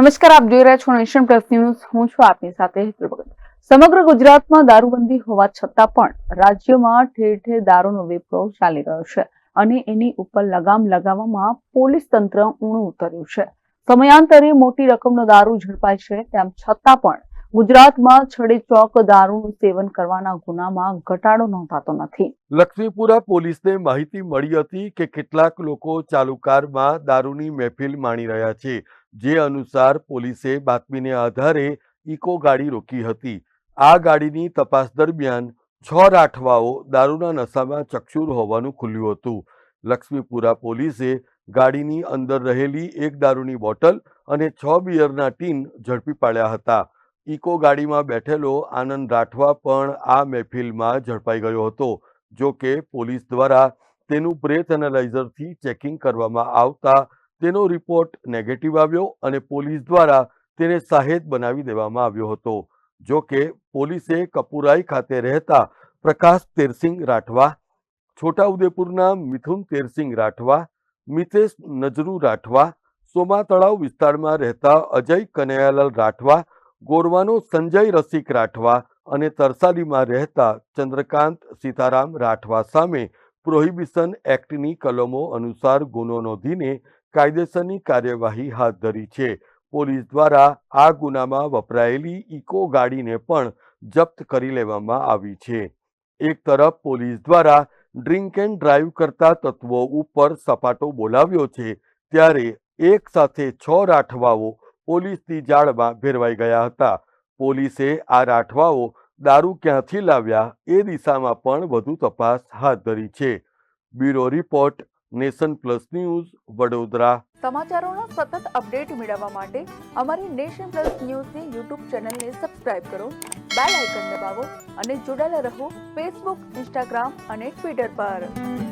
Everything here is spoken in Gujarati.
નમસ્કાર, આપ જોઈ રહ્યા છો નેશન પ્લસ ન્યૂઝ. હું છું આપની સાથે સમગ્ર ગુજરાતમાં દારૂબંધી હોવા છતાં પણ રાજ્યમાં ઠેર ઠેર દારૂનો વિપ્લવ ચાલી રહ્યો છે અને એની ઉપર લગામ લગાવવામાં પોલીસ તંત્ર ઊણું ઉતર્યું છે. સમયાંતરે મોટી રકમનો દારૂ ઝડપાય છે, તેમ છતાં પણ ગુજરાતમાં છડે ચોક દારૂનું સેવન કરવાના ગુનામાં ઘટાડો નોંધાતો નથી. લક્ષ્મીપુરા પોલીસને માહિતી મળી હતી કે કેટલાક લોકો ચાલુ કારમાં દારૂની મહેફિલ માણી રહ્યા છે, જે અનુસાર પોલીસે બાતમીને આધારે ઇકો ગાડી રોકી હતી. આ ગાડીની તપાસ દરમિયાન છ રાઠવાઓ દારૂના નશામાં ચક્ષુર હોવાનું ખુલ્યું હતું. લક્ષ્મીપુરા પોલીસે ગાડીની અંદર રહેલી એક દારૂની બોટલ અને છ બિયરના ટીન ઝડપી પાડ્યા હતા. ઇકો ગાડીમાં બેઠેલો આનંદ રાઠવા પણ આ મહેફિલમાં ઝડપાઈ ગયો હતો. જો કે પોલીસ દ્વારા તેનું બ્રેથ એનાલાઇઝરથી ચેકિંગ કરવામાં આવતા તેનો રિપોર્ટ નેગેટિવ આવ્યો અને પોલીસ દ્વારા તેને સાહેદ બનાવી દેવામાં આવ્યો હતો. જો કે પોલીસે કપુરાઈ ખાતે રહેતા પ્રકાશ તેરસિંહ રાઠવા, છોટાઉદેપુરના મિથુન તેરસિંહ રાઠવા, મિતેશ નજરુ રાઠવા, સોમા તળાવ વિસ્તારમાં રહેતા અજય કનૈયાલાલ રાઠવા ગોરવાનો સંજય રસિક રાઠવા અને તરસાલીમાં રહેતા ચંદ્રકાંત સીતારામ રાઠવા સામે પ્રોહિબિશન એક્ટની કલમો અનુસાર ગુનો નોંધીને કાયદેસરની કાર્યવાહી હાથ ધરી છે. પોલીસ દ્વારા આ ગુનામાં વપરાયેલી ઇકો ગાડીને પણ જપ્ત કરી લેવામાં આવી છે. એક તરફ પોલીસ દ્વારા ડ્રિંક એન્ડ ડ્રાઈવ કરતા તત્વો ઉપર સપાટો બોલાવ્યો છે, ત્યારે એક સાથે છ રાઠવાઓ પોલીસની જાળમાં ભેરવાઈ ગયા હતા. પોલીસે આ રાઠવાઓ દારૂ ક્યાંથી લાવ્યા એ દિશામાં પણ વધુ તપાસ હાથ ધરી છે. Bureau report, nation plus news, Vadodara. સમાચારોનો સતત અપડેટ મેળવવા માટે અમારી નેશન પ્લસ ન્યૂઝની યુટ્યુબ ચેનલને સબસ્ક્રાઇબ કરો, બેલ આઇકન દબાવો અને જોડાયેલા રહો ફેસબુક, ઇન્સ્ટાગ્રામ અને ટ્વિટર પર.